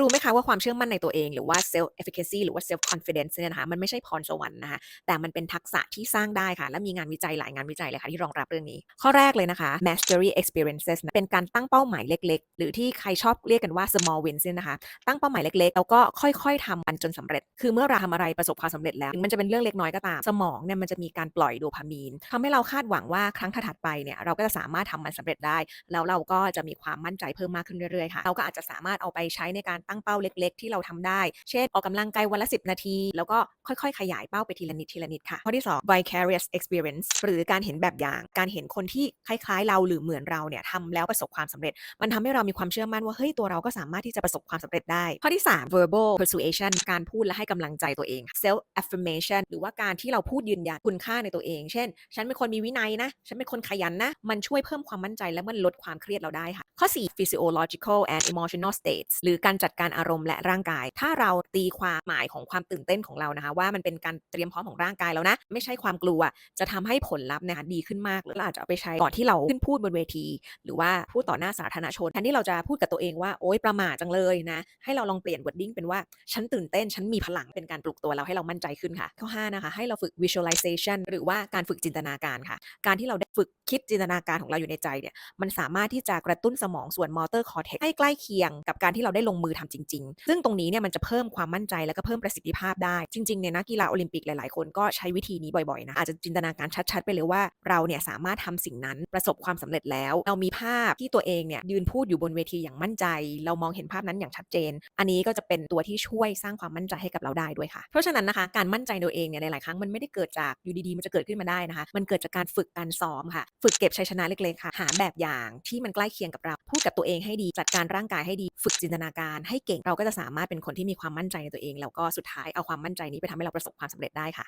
รู้ไหมคะว่าความเชื่อมั่นในตัวเองหรือว่า self efficacy หรือว่า self confidence เนี่ยนะคะมันไม่ใช่พรสวรรค์นะคะแต่มันเป็นทักษะที่สร้างได้ค่ะ และมีงานวิจัยหลายงานวิจัยเลยค่ะที่รองรับเรื่องนี้ ข้อแรกเลยนะคะ mastery experiences นะเป็นการตั้งเป้าหมายเล็ก ๆ หรือที่ใครชอบเรียกกันว่า small wins เนี่ยนะคะตั้งเป้าหมายเล็กๆ แล้วก็ค่อยๆทำมันจนสำเร็จ คือเมื่อเราทำอะไรประสบความสำเร็จแล้ว มันจะเป็นเรื่องเล็กน้อยก็ตาม สมองเนี่ยมันจะมีการปล่อยโดพามีนทำให้เราคาดหวังว่าครั้งถัดไปเนี่ยเราก็จะสามารถทำมันสำเร็จได้ แล้วเราก็จะมีความมั่นใจเพิ่มมากขึ้นเรื่อยๆค่ะเราก็อาจจะสามารถเอาไปใช้ในการตั้งเป้าเล็ก ๆ ที่เราทำได้ เช่น ออกกำลังกายวันละ 10 นาที แล้วก็ค่อยๆ ขยายเป้าไปทีละนิดทีละนิดค่ะ ข้อที่ 2 vicarious experience หรือการเห็นแบบอย่าง การเห็นคนที่คล้ายๆ เราหรือเหมือนเราเนี่ยทำแล้วประสบความสำเร็จ มันทำให้เรามีความเชื่อมั่นว่าเฮ้ยตัวเราก็สามารถที่จะประสบความสำเร็จได้ ข้อที่ 3 verbal persuasion การพูดและให้กำลังใจตัวเอง self affirmation หรือว่าการที่เราพูดยืนยันคุณค่าในตัวเอง เช่น ฉันเป็นคนมีวินัยนะ ฉันเป็นคนขยันนะ มันช่วยเพิ่มความมั่นใจและมันลดความเครียดเราได้ค่ะ ข้อ 4 physiological and emotional states หรือการจัดการอารมณ์และร่างกาย ถ้าเราตีความหมายของความตื่นเต้นของเรานะคะ ว่ามันเป็นการเตรียมพร้อมของร่างกายแล้วนะ ไม่ใช่ความกลัว จะทำให้ผลลัพธ์นะคะดีขึ้นมากแล้วเราอาจจะเอาไปใช้ก่อนที่เราขึ้นพูดบนเวที หรือว่าพูดต่อหน้าสาธารณชนแทนที่เราจะพูดกับตัวเองว่าโอ๊ยประม่าจังเลยนะ ให้เราลองเปลี่ยน wording เป็นว่าฉันตื่นเต้นฉันมีพลังเป็นการปลุกตัวเราให้เรามั่นใจขึ้นค่ะ ข้อ5นะคะให้เราฝึก visualization หรือว่าการฝึกจินตนาการค่ะ การที่เราได้ฝึกคิดจินตนาการของเราอยู่ในใจเนี่ยมันสามารถที่จะกระตุ้นสมองส่วน motor cortex ให้ใกล้เคียงกับการที่เราได้ลงมือทำจริง ๆ ซึ่งตรงนี้เนี่ยมันจะเพิ่มความมั่นใจและก็เพิ่มประสิทธิภาพได้ จริงๆเนี่ยนักกีฬาโอลิมปิกหลายๆ คนก็ใช้วิธีนี้บ่อยๆนะอาจจะจินตนาการชัดๆ ไปเลยว่าเราเนี่ยสามารถทำสิ่งนั้นประสบความสำเร็จแล้ว เรามีภาพที่ตัวเองเนี่ยยืนพูดอยู่บนเวทีอย่างมั่นใจ เรามองเห็นภาพนั้นอย่างชัดเจน อันนี้ก็จะเป็นตัวที่ช่วยสร้างความมั่นใจให้กับเราได้ด้วยค่ะ เพราะฉะนั้นนะคะการมั่นใจตัวเองเนี่ยหลายๆครั้งมันไม่ได้เกิดจากอยู่ดีๆมันจะเกิดขึ้นมาได้นะคะ มันเกิดจากการฝึกการซ้อมค่ะ ฝึกเก็บชัยชนะเล็กๆค่ะ หาแบบอย่างที่มันใกล้เคียงกับเรา พูดกับตัวเองให้ดี จัดการร่างกายให้ดี ฝึกจินตนาการใให้เก่ง เราก็จะสามารถเป็นคนที่มีความมั่นใจในตัวเอง แล้วก็สุดท้ายเอาความมั่นใจนี้ไปทำให้เราประสบความสำเร็จได้ค่ะ